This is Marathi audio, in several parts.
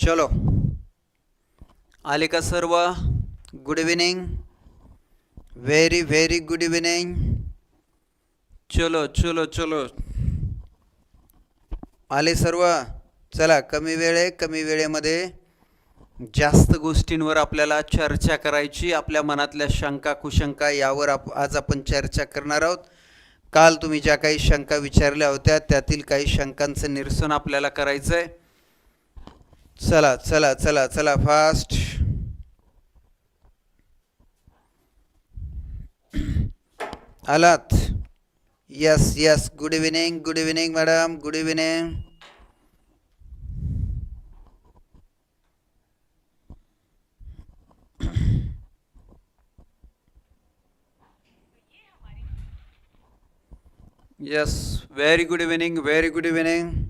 चलो। आले का सर्व good evening very very good evening चलो चलो चलो। आले सर्व चला कमी वेळ आहे कमी वेळेमध्ये जास्त गोष्टींवर आपल्याला चर्चा करायची आपल्या मनातल्या शंका कुशंका यावर आप आज आपण चर्चा करणार आहोत. काल तुम्ही ज्या काही शंका विचारल्या होत्या त्यातील काही शंकांचं निरसन आपल्याला करायचं आहे चला चला चला चला फास्ट आलात yes yes good evening good evening madam good evening yes very good evening very good evening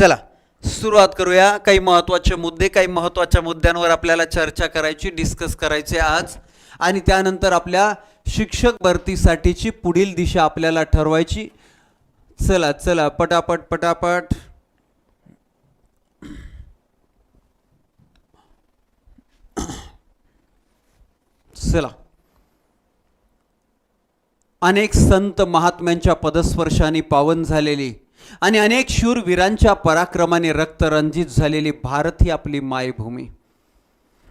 चला सुरुवात करूया. काही महत्त्वाचे मुद्दे काही महत्त्वाच्या मुद्द्यांवर आपल्याला चर्चा करायची डिस्कस करायचे आज. आणि त्यानंतर आपल्या शिक्षक भरतीसाठीची पुढील दिशा आपल्याला ठरवायची. चला चला पटापट पटापट. चला. अनेक संत महात्म्यांच्या पदस्पर्शाने पावन झालेली. आणि अनेक शूरवीरांच्या पराक्रमाने रक्तरंजित झालेली भारत ही आपली मायभूमी.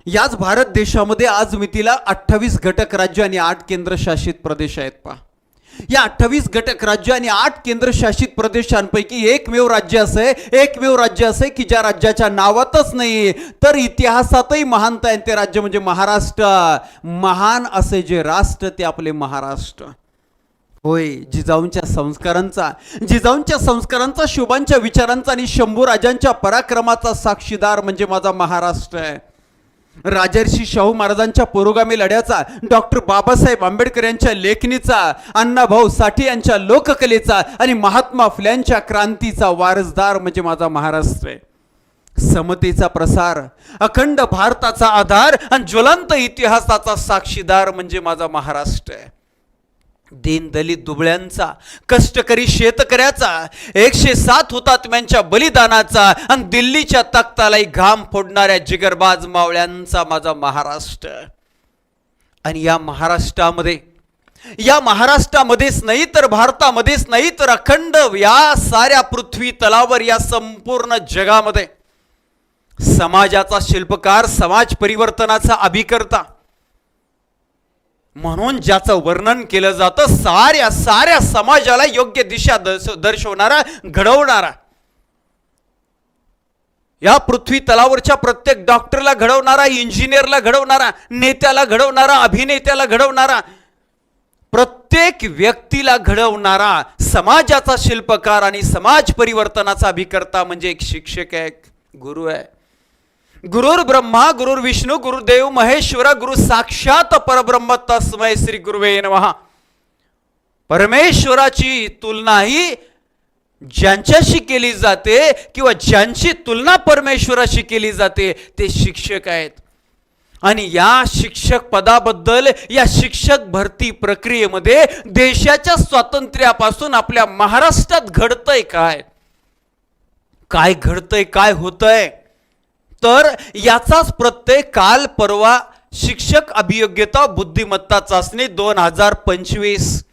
याच भारत देशामध्ये आज मितीला अठ्ठावीस घटक राज्य आणि आठ केंद्रशासित प्रदेश आहेत पहा. या अठ्ठावीस घटक राज्य आणि आठ केंद्रशासित प्रदेशांपैकी एकमेव राज्य असं आहे एकमेव राज्य असं आहे की ज्या राज्याच्या नावातच नाही तर इतिहासातही महानता आहे ते राज्य म्हणजे महाराष्ट्र. महान असे जे राष्ट्र ते आपले महाराष्ट्र. होय जिजाऊंच्या संस्कारांचा जिजाऊंच्या संस्कारांचा शुभांच्या विचारांचा आणि शंभू राजांच्या पराक्रमाचा साक्षीदार म्हणजे माझा महाराष्ट्र आहे. राजर्षी शाहू महाराजांच्या पुरोगामी लढ्याचा डॉक्टर बाबासाहेब आंबेडकर यांच्या लेखणीचा अण्णाभाऊ साठे यांच्या लोककलेचा आणि महात्मा फुल्यांच्या क्रांतीचा वारसदार म्हणजे माझा महाराष्ट्र आहे. समतेचा प्रसार अखंड भारताचा आधार आणि ज्वलंत इतिहासाचा साक्षीदार म्हणजे माझा महाराष्ट्र आहे. दीन दलित दुबळ्यांचा कष्टकरी शेतकऱ्याचा एकशे सात हुतात्म्यांच्या बलिदानाचा आणि दिल्लीच्या तख्तालाही घाम फोडणाऱ्या जिगरबाज मावळ्यांचा माझा महाराष्ट्र. आणि या महाराष्ट्रामध्ये या महाराष्ट्रामध्येच नाही तर भारतामध्येच नाही तर अखंड या साऱ्या पृथ्वी तलावर या संपूर्ण जगामध्ये समाजाचा शिल्पकार समाज परिवर्तनाचा अभिकर्ता म्हणून ज्याचं वर्णन केलं जातं साऱ्या साऱ्या समाजाला योग्य दिशा दर्श- दर्शवणारा घडवणारा. या पृथ्वी तलावरच्या प्रत्येक डॉक्टरला घडवणारा इंजिनियरला घडवणारा नेत्याला घडवणारा अभिनेत्याला घडवणारा प्रत्येक व्यक्तीला घडवणारा समाजाचा शिल्पकार आणि समाज परिवर्तनाचा अभिकर्ता म्हणजे एक शिक्षक आहे एक गुरु आहे. गुरुर् ब्रह्मा गुरुर विष्णू गुरुदेव महेश्वर गुरु साक्षात परब्रह्म तस्मय श्री गुरुवे नमहा परमेश्वराची तुलना ही ज्यांच्याशी केली जाते किंवा ज्यांची तुलना परमेश्वराशी केली जाते ते शिक्षक आहेत. आणि या शिक्षक पदाबद्दल या शिक्षक भरती प्रक्रियेमध्ये देशाच्या स्वातंत्र्यापासून आपल्या महाराष्ट्रात घडतंय काय? काय घडतंय काय होतंय? तर याचाच प्रत्यय काल परवा शिक्षक अभियोग्यता बुद्धिमत्ता चाचणी दोन हजार पंचवीस.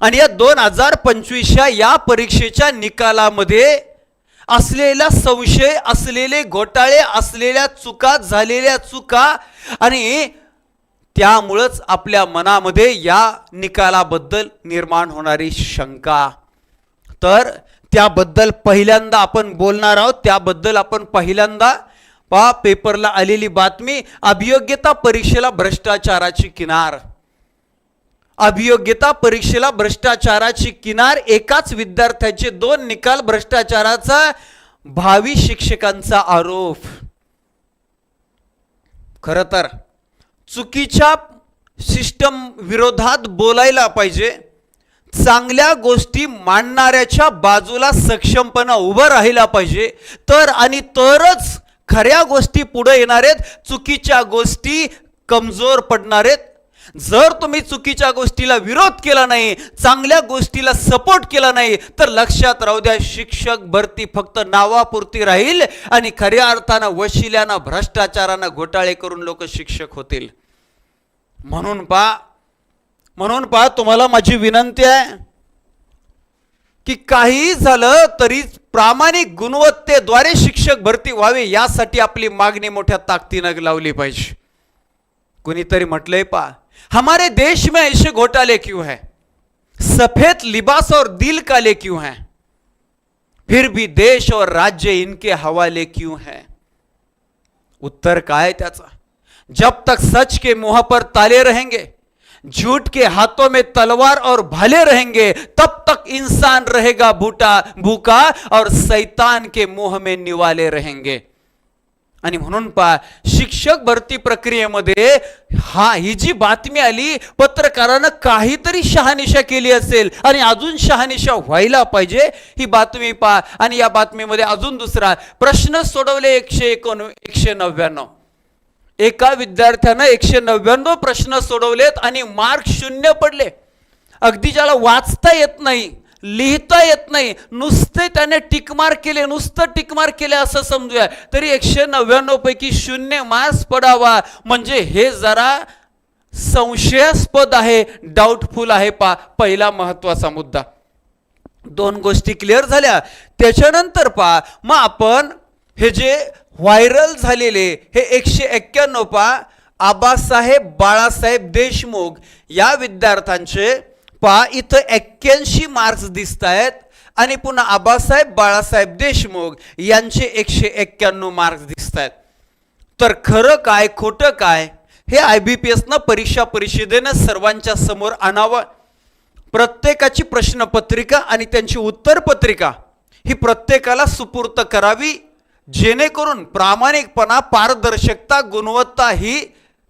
आणि या दोन हजार पंचवीसच्या या परीक्षेच्या निकालामध्ये असलेला संशय असलेले घोटाळे असलेल्या चुका झालेल्या चुका आणि त्यामुळंच आपल्या मनामध्ये या निकालाबद्दल निर्माण होणारी शंका. तर त्याबद्दल पहिल्यांदा आपण बोलणार आहोत त्याबद्दल आपण पहिल्यांदा पा पेपरला आलेली बातमी अभियोग्यता परीक्षेला भ्रष्टाचाराची किनार. अभियोग्यता परीक्षेला भ्रष्टाचाराची किनार एकाच विद्यार्थ्याचे दोन निकाल भ्रष्टाचाराचा भावी शिक्षकांचा आरोप. खर तर चुकीच्या सिस्टम विरोधात बोलायला पाहिजे. चांगल्या गोष्टी मांडणाऱ्याच्या बाजूला सक्षमपणा उभं राहिला पाहिजे. तर आणि तरच खऱ्या गोष्टी पुढे येणार आहेत चुकीच्या गोष्टी कमजोर पडणार आहेत. जर तुम्ही चुकीच्या गोष्टीला विरोध केला नाही चांगल्या गोष्टीला सपोर्ट केला नाही तर लक्षात राहू द्या शिक्षक भरती फक्त नावापुरती राहील आणि खऱ्या अर्थानं वशिल्यानं भ्रष्टाचारानं घोटाळे करून लोक शिक्षक होतील. म्हणून पा म्हणून पा तुम्हाला माझी विनंती आहे की काही झालं तरी प्रामाणिक गुणवत्तेद्वारे शिक्षक भरती व्हावी यासाठी आपली मागणी मोठ्या ताकदीनं लावली पाहिजे. कुणीतरी म्हटलंय पा हमारे देश में ऐसे घोटाले क्यों है? सफेद लिबास और दिल काले क्यों हैं? फिर भी देश और राज्य इनके हवाले क्यों है? उत्तर काय त्याचा। जब तक सच के मुंह पर ताले रहेंगे झूठ के हाथों में तलवार और भाले रहेंगे तब तक इंसान रहेगा भूटा भूखा और सैतान के मुंह में निवाले रहेंगे। आणि म्हणून पहा शिक्षक भरती प्रक्रियेमध्ये हा ही जी बातमी आली पत्रकारानं काहीतरी शहानिशा केली असेल आणि अजून शहानिशा व्हायला पाहिजे ही बातमी पहा आणि या बातमीमध्ये अजून दुसरा प्रश्न सोडवले एकशे एकोण एकशे नव्याण्णव. एका विद्यार्थ्यानं एकशे नव्याण्णव प्रश्न सोडवलेत आणि मार्क शून्य पडले. अगदी ज्याला वाचता येत नाही लिहिता येत नाही नुसते त्याने टिकमार केले नुसतं टिकमार केले असं समजूया. तरी एकशे नव्याण्णव पैकी शून्य मार्क्स पडावा. म्हणजे हे जरा संशयास्पद आहे डाऊटफुल आहे पा पहिला महत्त्वाचा मुद्दा. दोन गोष्टी क्लिअर झाल्या. त्याच्यानंतर पा मग आपण हे जे व्हायरल झालेले हे एकशे एक्क्याण्णव पा आबासाहेब बाळासाहेब देशमुख या विद्यार्थ्यांचे पा इथं एक्क्याऐंशी मार्क्स दिसत आहेत आणि पुन्हा आबासाहेब बाळासाहेब देशमुख यांचे एकशे एक्क्याण्णव मार्क्स दिसत आहेत. तर खरं काय खोटं काय हे आय बी पी एसनं परीक्षा परिषदेनं सर्वांच्या समोर आणावं. प्रत्येकाची प्रश्नपत्रिका आणि त्यांची उत्तरपत्रिका ही प्रत्येकाला सुपूर्त करावी. जेणेकरून प्रामाणिकपणा पारदर्शकता गुणवत्ता ही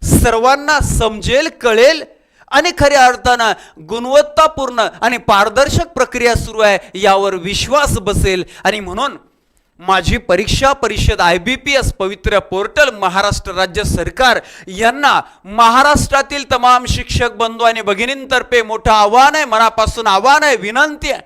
सर्वांना समजेल कळेल आणि खऱ्या अर्थानं गुणवत्तापूर्ण आणि पारदर्शक प्रक्रिया सुरू आहे यावर विश्वास बसेल. आणि म्हणून माझी परीक्षा परिषद I B P S Pavitra portal Maharashtra राज्य सरकार यांना महाराष्ट्रातील तमाम शिक्षक बंधू आणि भगिनींतर्फे मोठं आव्हान आहे मनापासून आव्हान आहे विनंती आहे.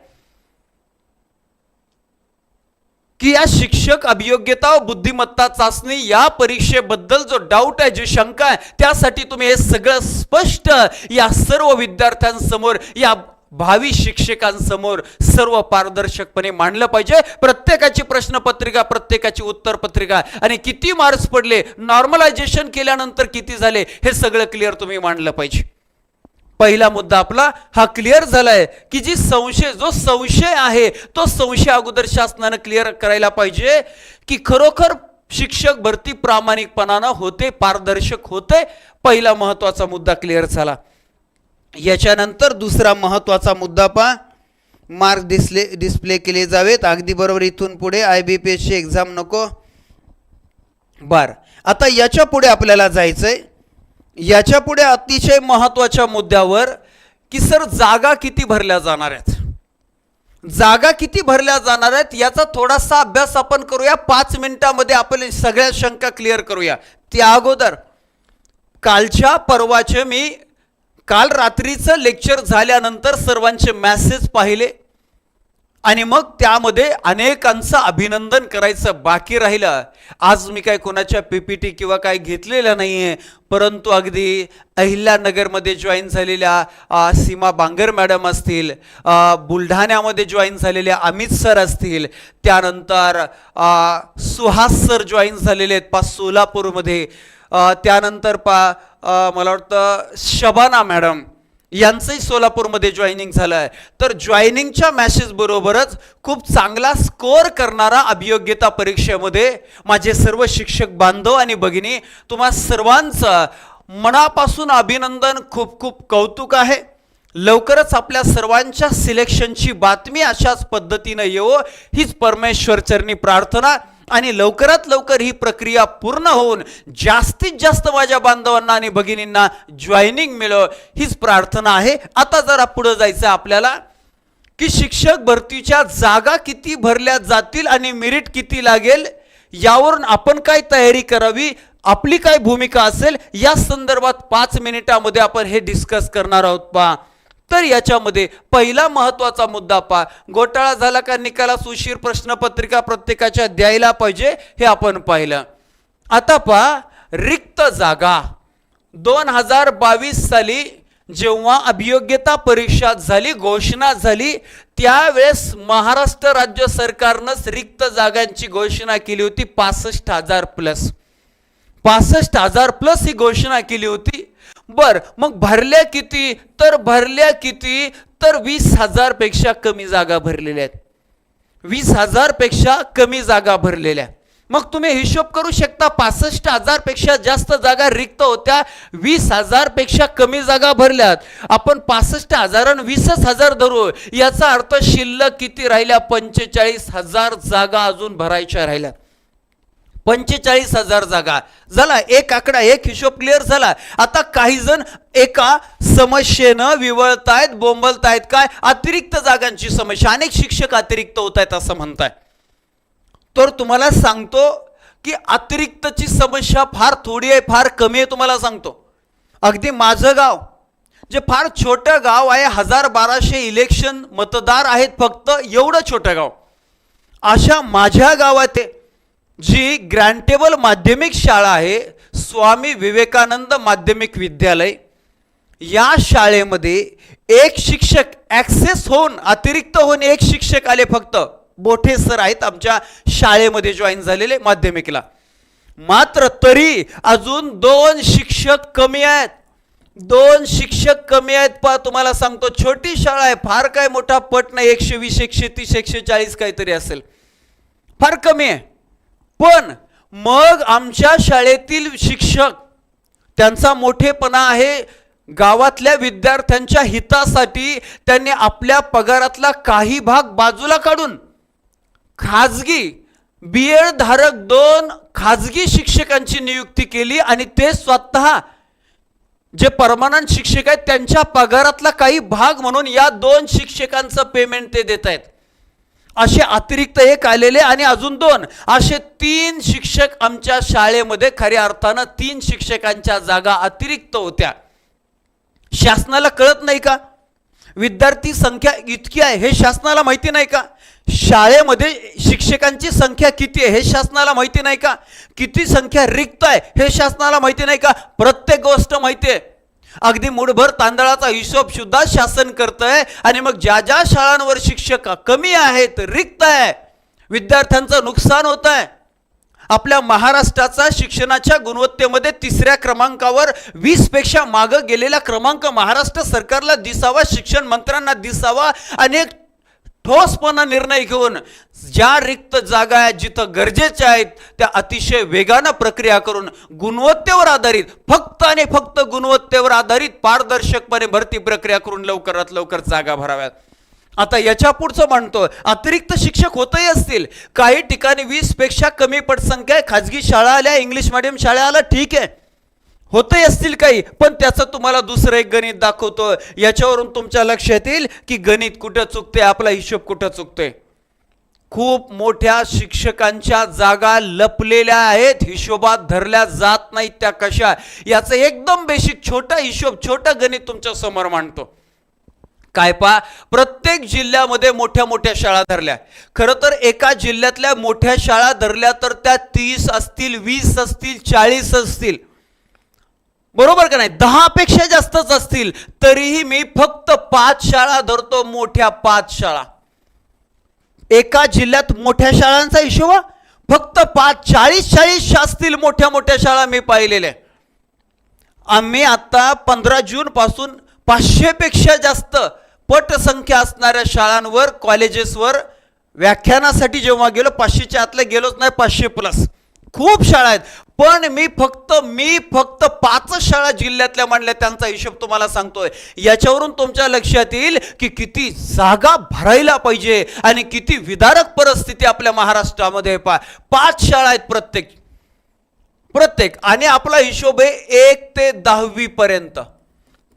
की या शिक्षक अभियोग्यता व बुद्धिमत्ता चाचणी या परीक्षेबद्दल जो डाऊट आहे जी शंका आहे त्यासाठी तुम्ही हे सगळं स्पष्ट या सर्व विद्यार्थ्यांसमोर या भावी शिक्षकांसमोर सर्व पारदर्शकपणे मांडलं पाहिजे. प्रत्येकाची प्रश्नपत्रिका प्रत्येकाची उत्तरपत्रिका आणि किती मार्क्स पडले नॉर्मलायझेशन केल्यानंतर किती झाले हे सगळं क्लिअर तुम्ही मांडलं पाहिजे. पहिला मुद्दा आपला हा क्लिअर झालाय की जी संशय जो संशय आहे तो संशय अगोदर शासनानं क्लिअर करायला पाहिजे की खरोखर शिक्षक भरती प्रामाणिकपणानं होते पारदर्शक होते पहिला महत्त्वाचा मुद्दा क्लिअर झाला. याच्यानंतर दुसरा महत्त्वाचा मुद्दा पा मार्क डिस्प्ले डिस्प्ले केले जावेत. अगदी बरोबर इथून पुढे आय बी पी एसची एक्झाम नको. बर. आता याच्यापुढे आपल्याला जायचंय. याच्यापुढे अतिशय महत्त्वाच्या मुद्द्यावर की सर जागा किती भरल्या जाणार आहेत? जागा किती भरल्या जाणार आहेत याचा थोडासा अभ्यास आपण करूया. पाच मिनिटामध्ये आपण सगळ्या शंका क्लिअर करूया. त्या अगोदर कालच्या परवाचे मी काल रात्रीचं लेक्चर झाल्यानंतर सर्वांचे मॅसेज पाहिले. आणि मग त्यामध्ये अनेकांचं अभिनंदन करायचं बाकी राहिलं. आज मी काय कोणाच्या पीपीटी किंवा काय घेतलेलं नाही आहे परंतु अगदी अहिल्यानगरमध्ये जॉईन झालेल्या सीमा बांगर मॅडम असतील बुलढाण्यामध्ये जॉईन झालेल्या अमित सर असतील त्यानंतर सुहास सर जॉईन झालेले आहेत पा सोलापूरमध्ये त्यानंतर पा मला वाटतं शबाना मॅडम यांचंही सोलापूरमध्ये जॉईनिंग झालं आहे तर जॉईनिंगच्या मॅसेज बरोबरच खूप चांगला स्कोअर करणारा अभियोग्यता परीक्षेमध्ये माझे सर्व शिक्षक बांधव आणि भगिनी तुम्हा सर्वांचं मनापासून अभिनंदन खूप खूप कौतुक आहे. लवकरच आपल्या सर्वांच्या सिलेक्शनची बातमी अशाच पद्धतीनं येवो. हीच परमेश्वर चरणी प्रार्थना. आणि लवकरात लवकर ही प्रक्रिया पूर्ण होऊन जास्तीत जास्त माझ्या बांधवांना आणि भगिनींना जॉईनिंग मिळव हीच प्रार्थना आहे. आता जरा पुढं जायचं आहे आपल्याला की शिक्षक भरतीच्या जागा किती भरल्या जातील आणि मेरिट किती लागेल यावरून आपण काय तयारी करावी आपली काय भूमिका असेल या संदर्भात पाच मिनिटामध्ये आपण हे डिस्कस करणार आहोत पहा. तर याच्यामध्ये पहिला महत्त्वाचा मुद्दा पा. घोटाळा झाला का निकालास उशीर प्रश्नपत्रिका प्रत्येकाच्या द्यायला पाहिजे हे आपण पाहिलं. आता पा रिक्त जागा. दोन हजार बावीस साली जेव्हा अभियोग्यता परीक्षा झाली घोषणा झाली त्यावेळेस महाराष्ट्र राज्य सरकारनंच रिक्त जागांची घोषणा केली होती पासष्ट हजार प्लस. पासष्ट हजार प्लस ही घोषणा केली होती. बर मग भरल्या किती? तर भरल्या किती? तर वीस हजारपेक्षा कमी जागा भरलेल्या आहेत. वीस हजारपेक्षा कमी जागा भरलेल्या मग तुम्ही हिशोब करू शकता पासष्ट हजारपेक्षा जास्त जागा रिक्त होत्या वीस हजारपेक्षा कमी जागा भरल्यात. आपण पासष्ट हजार आणि वीसच हजार धरू. याचा अर्थ शिल्लक किती राहिल्या? पंचेचाळीस हजार जागा अजून भरायच्या राहिल्या पंचेचाळीस हजार जागा. झाला एक आकडा एक हिशोब क्लिअर झाला. आता काही जण एका समस्येनं विवळतायत बोंबलतायत. काय? अतिरिक्त जागांची समस्या. अनेक शिक्षक अतिरिक्त होत आहेत असं म्हणताय तर तुम्हाला सांगतो की अतिरिक्तची समस्या फार थोडी आहे फार कमी आहे तुम्हाला सांगतो. अगदी माझं गाव जे फार छोटं गाव आहे हजार बाराशे इलेक्शन मतदार आहेत फक्त एवढं छोटं गाव. अशा माझ्या गावात आहे, जी ग्रँटेबल माध्यमिक शाळा आहे स्वामी विवेकानंद माध्यमिक विद्यालय या शाळेमध्ये एक शिक्षक ॲक्सेस होऊन अतिरिक्त होऊन एक शिक्षक आले फक्त. मोठे सर आहेत आमच्या शाळेमध्ये जॉईन झालेले माध्यमिकला. मात्र तरी अजून दोन शिक्षक कमी आहेत. दोन शिक्षक कमी आहेत पा तुम्हाला सांगतो छोटी शाळा आहे फार काय मोठा पट नाही एकशे वीस एकशे तीस एकशे चाळीस काहीतरी असेल. फार कमी आहे. पण मग आमच्या शाळेतील शिक्षक त्यांचा मोठेपणा आहे. गावातल्या विद्यार्थ्यांच्या हितासाठी त्यांनी आपल्या पगारातला काही भाग बाजूला काढून खाजगी बी एड धारक दोन खाजगी शिक्षकांची नियुक्ती केली आणि ते स्वतः जे परमानंट शिक्षक आहेत त्यांच्या पगारातला काही भाग म्हणून या दोन शिक्षकांचं पेमेंट ते देत आहेत असे अतिरिक्त एक आलेले आणि अजून दोन. असे तीन शिक्षक आमच्या शाळेमध्ये खऱ्या अर्थानं तीन शिक्षकांच्या जागा अतिरिक्त होत्या. शासनाला कळत नाही का? विद्यार्थी संख्या इतकी आहे हे शासनाला माहिती नाही का? शाळेमध्ये शिक्षकांची संख्या किती आहे हे शासनाला माहिती नाही का? किती संख्या रिक्त आहे हे शासनाला माहिती नाही का? प्रत्येक गोष्ट माहिती आहे. अगदी मुठभर तांदळाचा हिशोब सुद्धा शासन करतंय आणि मग ज्या ज्या शाळांवर शिक्षक कमी आहेत रिक्त आहे विद्यार्थ्यांचं नुकसान होत आहे आपल्या महाराष्ट्राचा शिक्षणाच्या गुणवत्तेमध्ये तिसऱ्या क्रमांकावर वीसपेक्षा मागं गेलेला क्रमांक महाराष्ट्र सरकारला दिसावा शिक्षण मंत्र्यांना दिसावा अनेक ठोसपणा निर्णय घेऊन ज्या रिक्त जागा आहेत जिथं गरजेच्या आहेत त्या अतिशय वेगानं प्रक्रिया करून गुणवत्तेवर आधारित फक्त आणि फक्त गुणवत्तेवर आधारित पारदर्शकपणे भरती प्रक्रिया करून लवकरात लवकर जागा भराव्यात. आता याच्या पुढचं म्हणतो अतिरिक्त शिक्षक होतही असतील. काही ठिकाणी वीसपेक्षा कमी पटसंख्या खाजगी शाळा आल्या इंग्लिश मिडियम शाळा आल्या ठीक आहे. होतही असतील काही पण त्याचं तुम्हाला दुसरं एक गणित दाखवतो याच्यावरून तुमच्या लक्षात येईल की गणित कुठं चुकते आपला हिशोब कुठं चुकतोय. खूप मोठ्या शिक्षकांच्या जागा लपलेल्या आहेत हिशोबात धरल्या जात नाहीत त्या कशा. याचं एकदम बेसिक छोटा हिशोब छोटं गणित तुमच्यासमोर मांडतो. काय पा प्रत्येक जिल्ह्यामध्ये मोठ्या मोठ्या शाळा धरल्या. खरं तर एका जिल्ह्यातल्या मोठ्या शाळा धरल्या तर त्या तीस असतील वीस असतील चाळीस असतील. बरोबर का नाही? दहा पेक्षा जास्तच असतील तरीही मी फक्त पाच शाळा धरतो मोठ्या पाच शाळा. एका जिल्ह्यात मोठ्या शाळांचा हिशोब फक्त पाच चाळीस चाळीस असतील मोठ्या मोठ्या शाळा मी पाहिलेल्या. आम्ही आता पंधरा जून पासून पाचशेपेक्षा जास्त पटसंख्या असणाऱ्या शाळांवर कॉलेजेसवर व्याख्यानासाठी जेव्हा गेलो पाचशेच्या आतल्या गेलोच नाही पाचशे प्लस खूप शाळा आहेत. पण मी फक्त मी फक्त पाच शाळा जिल्ह्यातल्या मांडल्या त्यांचा हिशोब तुम्हाला सांगतोय. याच्यावरून तुमच्या लक्षात येईल की किती जागा भरायला पाहिजे आणि किती विदारक परिस्थिती आपल्या महाराष्ट्रामध्ये पा पाच शाळा आहेत प्रत्येक. प्रत्येक. आणि आपला हिशोब आहे एक ते दहावी पर्यंत.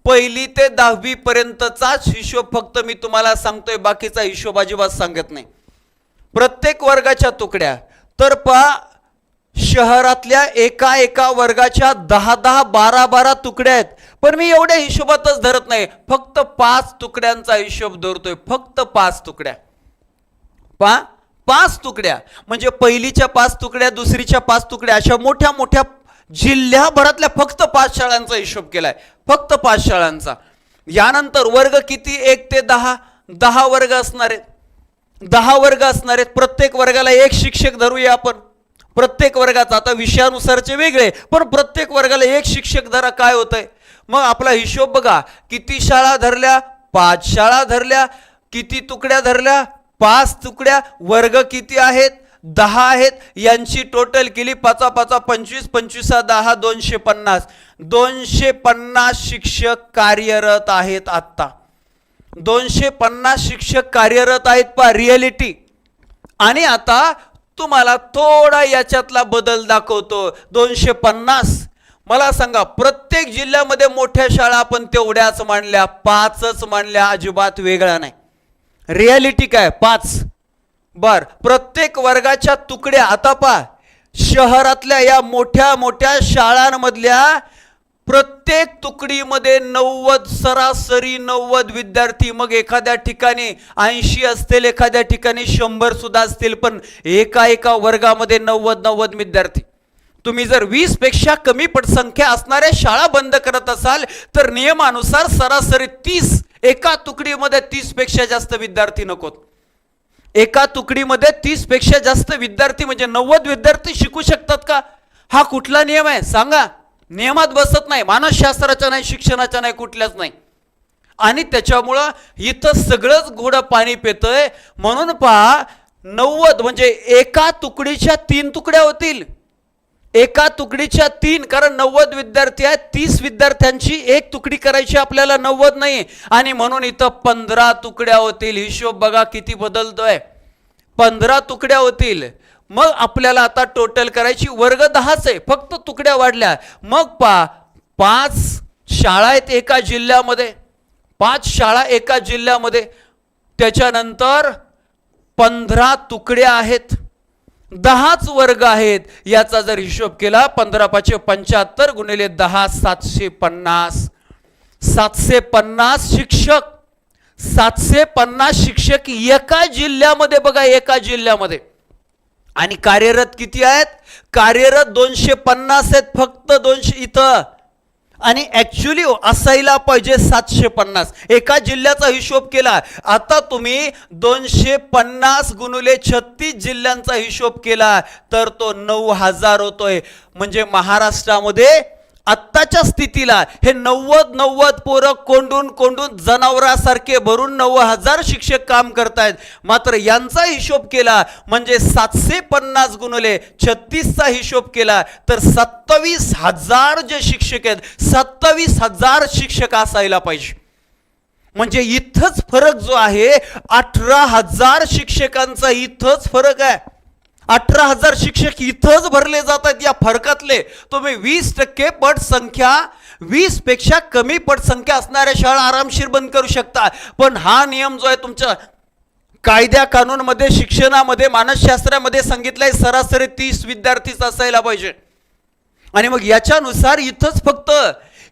पहिली ते दहावी पर्यंतचाच हिशोब फक्त मी तुम्हाला सांगतोय बाकीचा हिशोब अजिबात सांगत नाही. प्रत्येक वर्गाच्या तुकड्या. तर पहा शहरातल्या एका एका वर्गाच्या दहा दहा बारा बारा तुकड्या आहेत. पण मी एवढ्या हिशोबातच धरत नाही. फक्त पाच तुकड्यांचा हिशोब धरतोय. फक्त पाच तुकड्या. पा? पाच तुकड्या. म्हणजे पहिलीच्या पाच तुकड्या दुसरीच्या पाच तुकड्या अशा मोठ्या मोठ्या जिल्ह्याभरातल्या फक्त पाच शाळांचा हिशोब केलाय. फक्त पाच शाळांचा. यानंतर वर्ग किती? एक ते दहा. दहा वर्ग असणार आहेत. दहा वर्ग असणार आहेत. प्रत्येक वर्गाला एक शिक्षक धरूया आपण. प्रत्येक वर्गाचा आता विषयानुसारचे वेगळे पण प्रत्येक वर्गाला एक शिक्षक धरा काय होतंय? मग आपला हिशोब बघा किती शाळा धरल्या? पाच शाळा धरल्या. किती तुकड्या धरल्या? पाच तुकड्या. वर्ग किती आहेत? दहा आहेत. यांची टोटल केली पाचा पाचा पंचवीस पंचवीसा दहा दोनशे पन्नास. दोनशे पन्नास शिक्षक कार्यरत आहेत आत्ता. दोनशे पन्नास शिक्षक कार्यरत आहेत पा रिअलिटी आणि आता तुम्हाला थोडा याच्यातला बदल दाखवतो. दोनशे पन्नास. मला सांगा प्रत्येक जिल्ह्यामध्ये मोठ्या शाळा आपण तेवढ्याच मांडल्या पाचच मांडल्या अजिबात वेगळा नाही. रियालिटी काय? पाच. बर प्रत्येक वर्गाच्या तुकड्या आता पा शहरातल्या या मोठ्या मोठ्या शाळांमधल्या प्रत्येक तुकडीमध्ये नव्वद सरासरी नव्वद विद्यार्थी मग एखाद्या ठिकाणी ऐंशी असतील एखाद्या ठिकाणी शंभर सुद्धा असतील पण एका एका वर्गामध्ये नव्वद नव्वद विद्यार्थी. तुम्ही जर वीसपेक्षा कमी पटसंख्या असणाऱ्या शाळा बंद करत असाल तर नियमानुसार सरासरी तीस एका तुकडीमध्ये तीसपेक्षा जास्त विद्यार्थी नकोत. एका तुकडीमध्ये तीसपेक्षा जास्त विद्यार्थी म्हणजे नव्वद विद्यार्थी शिकू शकतात का? हा कुठला नियम आहे? सांगा. नियमात बसत नाही मानसशास्त्राच्या नाही शिक्षणाच्या नाही कुठल्याच नाही. आणि त्याच्यामुळं इथं सगळंच घोडं पाणी पेतय. म्हणून पहा नव्वद म्हणजे एका तुकडीच्या तीन तुकड्या होतील. एका तुकडीच्या तीन कारण नव्वद विद्यार्थी आहेत तीस विद्यार्थ्यांची एक तुकडी करायची आपल्याला नव्वद नाही. आणि म्हणून इथं पंधरा तुकड्या होतील. हिशोब बघा किती बदलतोय. पंधरा तुकड्या होतील. मग आपल्याला आता टोटल करायची वर्ग दहाच आहे फक्त तुकड्या वाढल्या. मग पा पाच शाळा आहेत एका जिल्ह्यामध्ये. पाच शाळा एका जिल्ह्यामध्ये. त्याच्यानंतर पंधरा तुकड्या आहेत. दहाच वर्ग आहेत. याचा जर हिशोब केला पंधरा पाचशे पंच्याहत्तर गुणिले दहा सातशे पन्नास. सातशे पन्नास शिक्षक. सातशे पन्नास शिक्षक एका जिल्ह्यामध्ये बघा एका जिल्ह्यामध्ये. आणि कार्यरत किती आहेत? कार्यरत दोनशे पन्नास आहेत फक्त दोनशे इथं. आणि ॲक्च्युली असायला पाहिजे सातशे पन्नास एका जिल्ह्याचा हिशोब केला आता तुम्ही दोनशे पन्नास गुणुले छत्तीस जिल्ह्यांचा हिशोब केला तर तो नऊ हजार होतोय. म्हणजे महाराष्ट्रामध्ये आत्ताच्या स्थितीला हे नव्वद नव्वद पोरं कोंडून कोंडून जनावरासारखे भरून नव्वद हजार शिक्षक काम करतायत. मात्र यांचा हिशोब केला म्हणजे सातशे पन्नास गुणले छत्तीसचा हिशोब केला तर सत्तावीस हजार जे शिक्षक आहेत सत्तावीस हजार शिक्षक असायला पाहिजे. म्हणजे इथंच फरक जो आहे अठरा हजार शिक्षकांचा इथंच फरक आहे. अठरा हजार शिक्षक इथंच भरले जात आहेत या फरकातले तुम्ही वीस टक्के पटसंख्या वीसपेक्षा कमी पटसंख्या असणाऱ्या शाळा आरामशीर बंद करू शकता. पण हा नियम जो आहे तुमच्या कायद्या कानूनमध्ये शिक्षणामध्ये मानसशास्त्रामध्ये सांगितलंय सरासरी तीस विद्यार्थीच असायला पाहिजे. आणि मग याच्यानुसार इथंच फक्त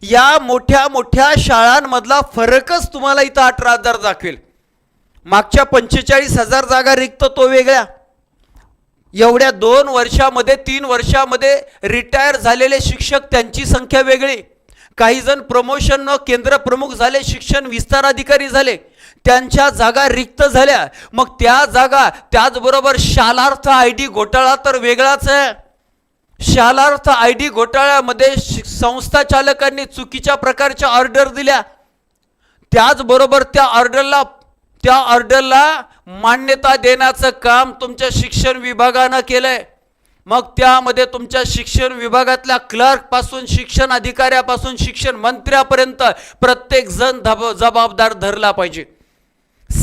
या मोठ्या मोठ्या शाळांमधला फरकच तुम्हाला इथं अठरा हजार दाखवेल. मागच्या पंचेचाळीस हजार जागा रिक्त तो वेगळ्या. एवढ्या दोन वर्षामध्ये तीन वर्षामध्ये रिटायर झालेले शिक्षक त्यांची संख्या वेगळी. काही जण प्रमोशन न केंद्र प्रमुख झाले शिक्षण विस्तार अधिकारी झाले. त्यांच्या जागा रिक्त झाल्या. मग त्या जागा त्याचबरोबर शालार्थ आय डी घोटाळा तर वेगळाच आहे. शालार्थ आय डी घोटाळ्यामध्ये शि- संस्था चालकांनी चुकीच्या प्रकारच्या ऑर्डर दिल्या. त्याचबरोबर त्या ऑर्डरला त्या ऑर्डरला मान्यता देण्याचं काम तुमच्या शिक्षण विभागानं केलंय. मग त्यामध्ये तुमच्या शिक्षण विभागातल्या क्लर्कपासून शिक्षण अधिकाऱ्यापासून शिक्षण मंत्र्यापर्यंत प्रत्येक जण धब- जबाबदार धरला पाहिजे.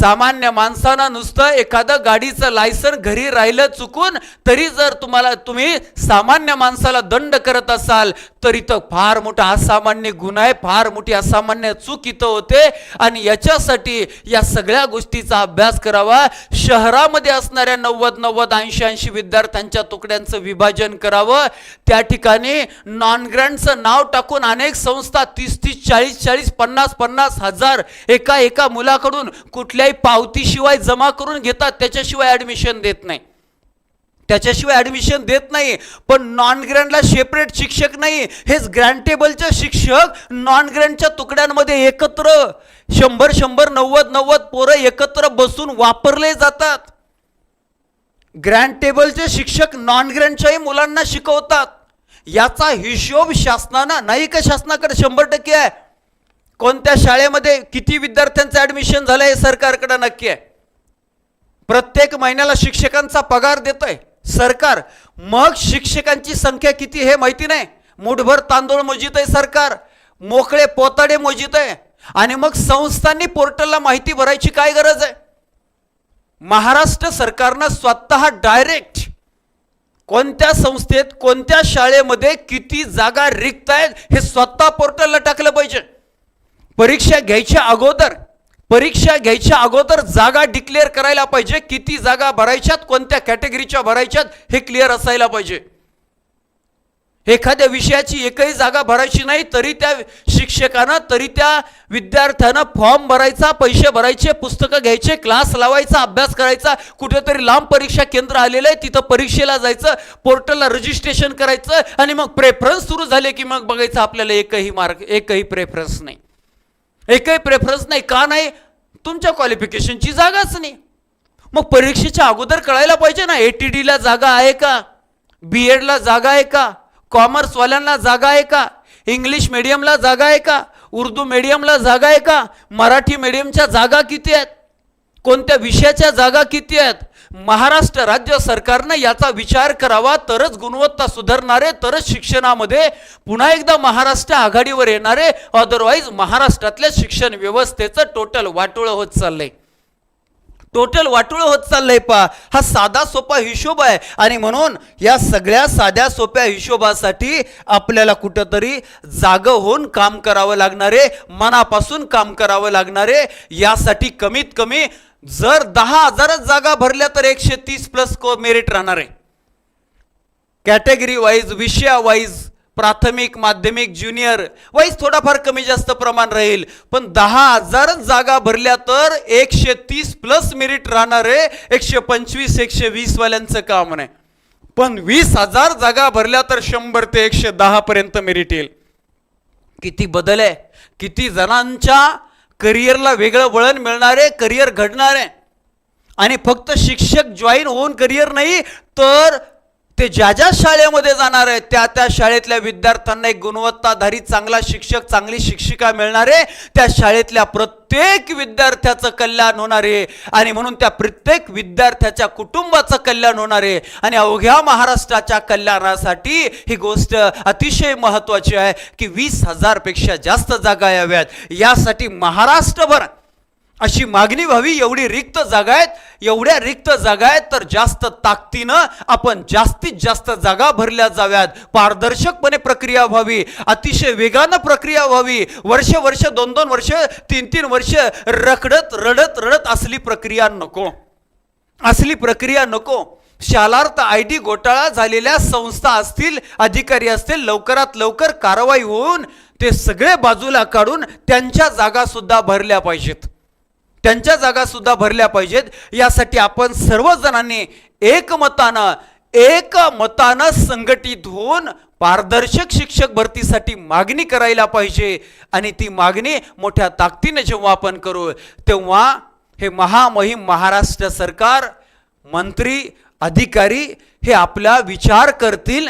सामान्य माणसानं नुसतं एखादं गाडीचं लायसन घरी राहिलं चुकून तरी जर तुम्हाला तुम्ही सामान्य माणसाला दंड करत असाल तर इथं फार मोठा असामान्य गुन्हा आहे फार मोठी असामान्य चूक इथं होते. आणि याच्यासाठी या सगळ्या गोष्टीचा अभ्यास करावा. शहरामध्ये असणाऱ्या नव्वद नव्वद ऐंशी ऐंशी विद्यार्थ्यांच्या तुकड्यांचं विभाजन करावं. त्या ठिकाणी नॉन ग्रँडचं नाव टाकून अनेक संस्था तीस तीस चाळीस चाळीस पन्नास पन्नास हजार एका एका मुलाकडून कुठल्याही पावतीशिवाय जमा करून घेतात त्याच्याशिवाय ॲडमिशन देत नाही. त्याच्याशिवाय ॲडमिशन देत नाही पण नॉन ग्रँडला सेपरेट शिक्षक नाही हेच ग्रँटेबलचे शिक्षक नॉन ग्रँडच्या तुकड्यांमध्ये एकत्र शंभर शंभर नव्वद नव्वद पोरं एकत्र बसून वापरले जातात. ग्रँड टेबलचे शिक्षक नॉन ग्रँडच्याही मुलांना शिकवतात. याचा हिशोब शासनानं नाही का शासनाकडे शंभर टक्के आहे? कोणत्या शाळेमध्ये किती विद्यार्थ्यांचं ॲडमिशन झालं हे सरकारकडं नक्की आहे. प्रत्येक महिन्याला शिक्षकांचा पगार देतोय. सरकार मग शिक्षकांची संख्या किती हे माहिती नाही. मुठभर तांदूळ मोजित आहे सरकार मोकळे पोताडे मोजित आहे आणि मग संस्थांनी पोर्टलला माहिती भरायची काय गरज आहे? महाराष्ट्र सरकारनं स्वतः डायरेक्ट कोणत्या संस्थेत कोणत्या शाळेमध्ये किती जागा रिक्त आहेत हे स्वतः पोर्टलला टाकलं पाहिजे. परीक्षा घ्यायच्या अगोदर परीक्षा घ्यायच्या अगोदर जागा डिक्लेअर करायला पाहिजे. किती जागा भरायच्यात कोणत्या कॅटेगरीच्या भरायच्यात हे क्लिअर असायला पाहिजे. एखाद्या विषयाची एकही जागा भरायची नाही तरी त्या शिक्षकानं तरी त्या विद्यार्थ्यानं फॉर्म भरायचा पैसे भरायचे पुस्तकं घ्यायचे क्लास लावायचा अभ्यास करायचा. कुठेतरी लांब परीक्षा केंद्र आलेलं आहे तिथं परीक्षेला जायचं पोर्टलला रजिस्ट्रेशन करायचं आणि मग प्रेफरन्स सुरू झाले की मग बघायचं आपल्याला एकही मार्क एकही प्रेफरन्स नाही. एकही प्रेफरन्स नाही का नाही? तुमच्या क्वालिफिकेशनची जागाच नाही. मग परीक्षेच्या अगोदर कळायला पाहिजे ना ए टी डीला जागा आहे का? बी एडला जागा आहे का? कॉमर्सवाल्यांना जागा आहे का? इंग्लिश मिडियमला जागा आहे का? उर्दू मिडियमला जागा आहे का? मराठी मिडियमच्या जागा किती आहेत? कोणत्या विषयाच्या जागा किती आहेत? महाराष्ट्र राज्य सरकारनं याचा विचार करावा तरच गुणवत्ता सुधारणारे तरच शिक्षणामध्ये पुन्हा एकदा महाराष्ट्र आघाडीवर येणारे. अदरवाईज महाराष्ट्रातल्या शिक्षण व्यवस्थेचं टोटल वाटोळं होत चाललंय. टोटल वाटोळ होत चाललंय पा. हा साधा सोपा हिशोब आहे. आणि म्हणून या सगळ्या साध्या सोप्या हिशोबासाठी आपल्याला कुठंतरी जाग होऊन काम करावं लागणारे मनापासून काम करावं लागणारे यासाठी कमीत कमी जर दहा हजारच जागा भरल्या तर एकशे तीस प्लस को मेरिट राहणार आहे. कॅटेगरी वाईज विषया वाईज प्राथमिक माध्यमिक ज्युनियर वाईज थोडाफार कमी जास्त प्रमाण राहील. पण दहा हजारच जागा भरल्या तर एकशे तीस प्लस मेरिट राहणार आहे. एकशे पंचवीस एकशे वीस वाल्यांचं काम नाही. पण वीस हजार जागा भरल्या तर शंभर ते एकशे दहा पर्यंत मेरिट येईल. किती बदल आहे. किती जणांच्या करिअरला वेगळं वळण मिळणार आहे करिअर घडणार. आहे आणि फक्त शिक्षक जॉईन होऊन करिअर नाही तर ते ज्या ज्या शाळेमध्ये जाणार आहे त्या त्या शाळेतल्या विद्यार्थ्यांना एक गुणवत्ताधारी चांगला शिक्षक चांगली शिक्षिका मिळणार आहे. त्या शाळेतल्या प्रत्येक विद्यार्थ्याचं कल्याण होणार आहे. आणि म्हणून त्या प्रत्येक विद्यार्थ्याच्या कुटुंबाचं कल्याण होणार आहे. आणि अवघ्या महाराष्ट्राच्या कल्याणासाठी ही गोष्ट अतिशय महत्त्वाची आहे की वीस हजारपेक्षा जास्त जागा याव्यात. यासाठी महाराष्ट्रभर अशी मागणी व्हावी एवढी रिक्त जागा आहेत. एवढ्या रिक्त जागा आहेत तर जास्त ताकदीनं आपण जास्तीत जास्त जागा भरल्या जाव्यात. पारदर्शकपणे प्रक्रिया व्हावी अतिशय वेगानं प्रक्रिया व्हावी. वर्ष वर्ष दोन दोन वर्ष तीन तीन वर्ष रखडत रडत रडत असली प्रक्रिया नको. असली प्रक्रिया नको. शालार्थ आय डी घोटाळा झालेल्या संस्था असतील अधिकारी असतील लवकरात लवकर कारवाई होऊन ते सगळे बाजूला काढून त्यांच्या जागासुद्धा भरल्या पाहिजेत. त्यांच्या जागासुद्धा भरल्या पाहिजेत. यासाठी आपण सर्वजणांनी एकमतानं एक मतानं संघटित होऊन पारदर्शक शिक्षक भरतीसाठी मागणी करायला पाहिजे. आणि ती मागणी मोठ्या ताकदीने जेव्हा आपण करू तेव्हा हे महामहिम महाराष्ट्र सरकार मंत्री अधिकारी हे आपला विचार करतील.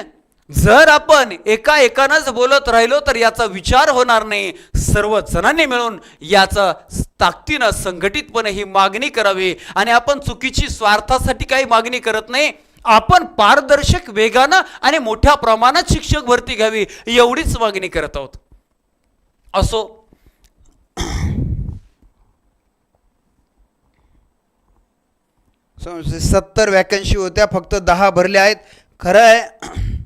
जर आपण एका एकानंच बोलत राहिलो तर याचा विचार होणार नाही. सर्व जणांनी मिळून याचं ताकदीनं संघटितपणे ही मागणी करावी. आणि आपण चुकीची स्वार्थासाठी काही मागणी करत नाही. आपण पारदर्शक वेगानं आणि मोठ्या प्रमाणात शिक्षक भरती घ्यावी एवढीच मागणी करत आहोत. असो. सत्तर वॅकन्सी होत्या फक्त दहा भरल्या आहेत. खरं आहे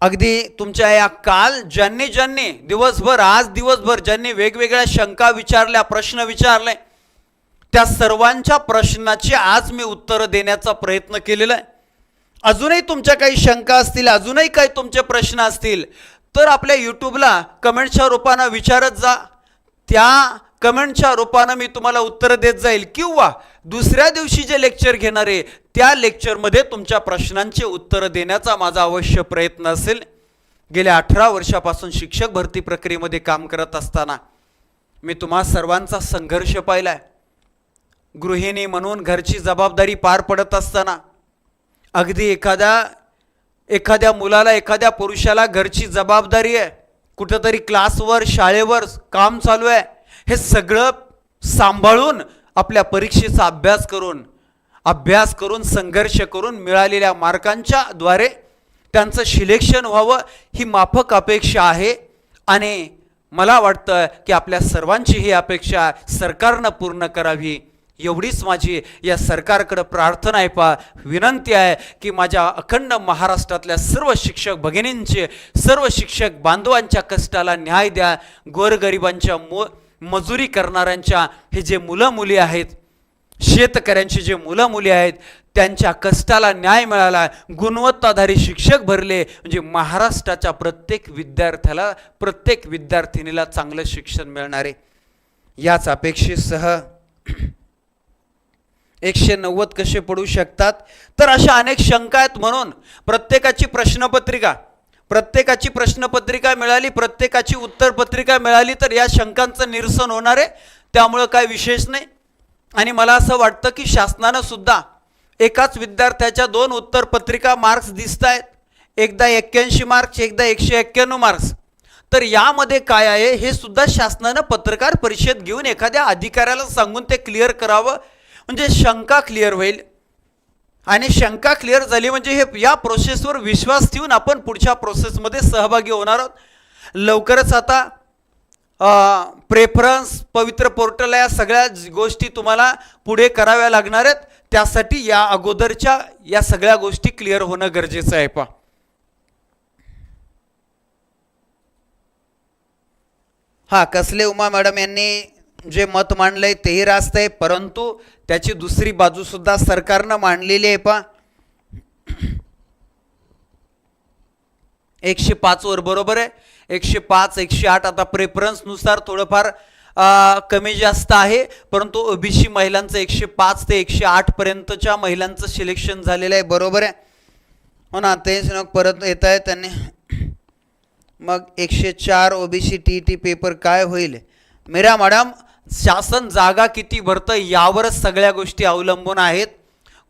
अगदी तुमच्या या काल ज्यांनी ज्यांनी दिवसभर आज दिवसभर ज्यांनी वेगवेगळ्या शंका विचारल्या प्रश्न विचारले त्या सर्वांच्या प्रश्नाची आज मी उत्तरं देण्याचा प्रयत्न केलेला आहे. अजूनही तुमच्या काही शंका असतील अजूनही काही तुमचे प्रश्न असतील तर आपल्या यूट्यूबला कमेंटच्या रूपानं विचारत जा. त्या कमेंटच्या रूपानं मी तुम्हाला उत्तरं देत जाईल. किंवा दुसऱ्या दिवशी जे लेक्चर घेणार आहे त्या लेक्चरमध्ये तुमच्या प्रश्नांचे उत्तरं देण्याचा माझा अवश्य प्रयत्न असेल. गेल्या अठरा वर्षापासून शिक्षक भरती प्रक्रियेमध्ये काम करत असताना मी तुम्हा सर्वांचा संघर्ष पाहिला आहे गृहिणी म्हणून घरची जबाबदारी पार पडत असताना अगदी एखाद्या एखाद्या मुलाला एखाद्या पुरुषाला घरची जबाबदारी आहे. कुठंतरी क्लासवर शाळेवर काम चालू आहे. हे सगळं सांभाळून आपल्या परीक्षेचा अभ्यास करून अभ्यास करून संघर्ष करून मिळालेल्या मार्कांच्या द्वारे त्यांचं सिलेक्शन व्हावं ही माफक अपेक्षा आहे. आणि मला वाटतं की आपल्या सर्वांची ही अपेक्षा सरकारनं पूर्ण करावी. एवढीच माझी या सरकारकडं प्रार्थना आहे पा. विनंती आहे की माझ्या अखंड महाराष्ट्रातल्या सर्व शिक्षक भगिनींचे सर्व शिक्षक बांधवांच्या कष्टाला न्याय द्या. गोरगरिबांच्या मो मजुरी करणाऱ्यांच्या हे जे मुलं मुली आहेत शेतकऱ्यांची जे मुलं मुली आहेत त्यांच्या कष्टाला न्याय मिळाला गुणवत्ताधारी शिक्षक भरले म्हणजे महाराष्ट्राच्या प्रत्येक विद्यार्थ्याला प्रत्येक विद्यार्थिनीला चांगलं शिक्षण मिळणारे. याच अपेक्षेसह एकशे नव्वद कसे पडू शकतात? तर अशा अनेक शंका आहेत म्हणून प्रत्येकाची प्रश्नपत्रिका प्रत्येकाची प्रश्नपत्रिका मिळाली प्रत्येकाची उत्तरपत्रिका मिळाली तर या शंकांचं निरसन होणार आहे. त्यामुळं काय विशेष नाही. आणि मला असं वाटतं की शासनानं सुद्धा एकाच विद्यार्थ्याच्या दोन उत्तरपत्रिका मार्क्स दिसत आहेत. एकदा एक्क्याऐंशी मार्क्स एकदा एकशे एक्क्याण्णव मार्क्स. तर यामध्ये काय आहे हे सुद्धा शासनानं पत्रकार परिषद घेऊन एखाद्या अधिकाऱ्याला सांगून ते क्लिअर करावं. म्हणजे शंका क्लिअर होईल. आणि शंका क्लिअर झाली म्हणजे हे या प्रोसेसवर विश्वास ठेवून आपण पुढच्या प्रोसेसमध्ये सहभागी होणार आहोत. लवकरच आता प्रेफरन्स पवित्र पोर्टल या सगळ्या गोष्टी तुम्हाला पुढे कराव्या लागणार आहेत. त्यासाठी या अगोदरच्या या सगळ्या गोष्टी क्लिअर होणं गरजेचं आहे पा हा कसले उमा मॅडम यांनी जे मत मांडलंय तेही रास्त आहे परंतु त्याची दुसरी बाजू सुद्धा सरकारनं मांडलेली आहे पा एकशे पाचवर बरोबर आहे. एकशे पाच एकशे आठ आता प्रेफरन्सनुसार थोडंफार कमी जास्त आहे परंतु ओबीसी महिलांचं एकशे पाच ते एकशे आठपर्यंतच्या महिलांचं सिलेक्शन झालेलं आहे बरोबर आहे. हो ना तेच मग परत येत आहे त्यांनी. मग एकशे चार ओबीसी टी टी पेपर काय होईल? मेरा मॅडम शासन जागा किती भरतं यावरच सगळ्या गोष्टी अवलंबून आहेत.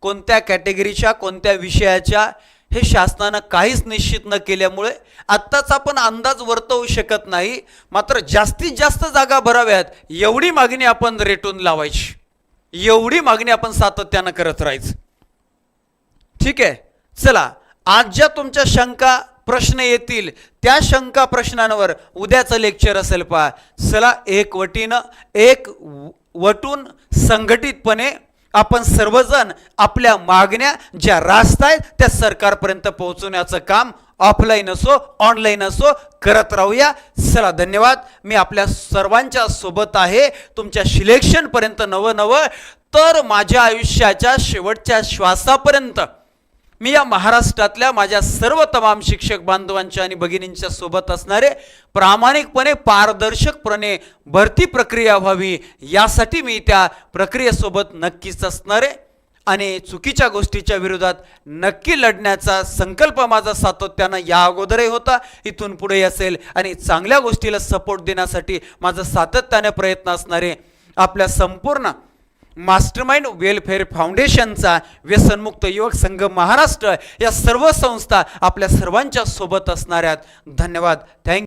कोणत्या कॅटेगरीच्या कोणत्या विषयाच्या हे शासनानं काहीच निश्चित न केल्यामुळे आत्ताच आपण अंदाज वर्तवू शकत नाही. मात्र जास्तीत जास्त जागा भराव्यात एवढी मागणी आपण रेटून लावायची. एवढी मागणी आपण सातत्यानं करत राहायचं. ठीक आहे? चला आज ज्या तुमच्या शंका प्रश्न येतील. त्या शंका प्रश्नांवर उद्याचं लेक्चर असेल पहा. चला एक वटीनं एक वटून संघटितपणे आपण सर्वजण आपल्या मागण्या ज्या रास्त आहेत त्या सरकारपर्यंत पोहोचवण्याचं काम ऑफलाईन असो ऑनलाईन असो करत राहूया. चला धन्यवाद. मी आपल्या सर्वांच्या सोबत आहे. तुमच्या सिलेक्शनपर्यंत नवं नवं. तर माझ्या आयुष्याच्या शेवटच्या श्वासापर्यंत मी या महाराष्ट्रातल्या माझ्या सर्व तमाम शिक्षक बांधवांच्या आणि भगिनींच्या सोबत असणारे प्रामाणिकपणे पारदर्शकपणे भरती प्रक्रिया व्हावी यासाठी मी त्या प्रक्रियेसोबत नक्कीच असणारे आणि चुकीच्या गोष्टीच्या विरोधात नक्की लढण्याचा संकल्प माझा सातत्यानं या अगोदरही होता इथून पुढे असेल आणि चांगल्या गोष्टीला सपोर्ट देण्यासाठी माझा सातत्याने प्रयत्न असणारे आपल्या संपूर्ण मास्टरमाइंड वेलफेअर फाउंडेशनचा व्यसनमुक्त युवक संघ महाराष्ट्र या सर्व संस्था आपल्या सर्वांच्या सोबत असणाऱ्यात. धन्यवाद. थँक्यू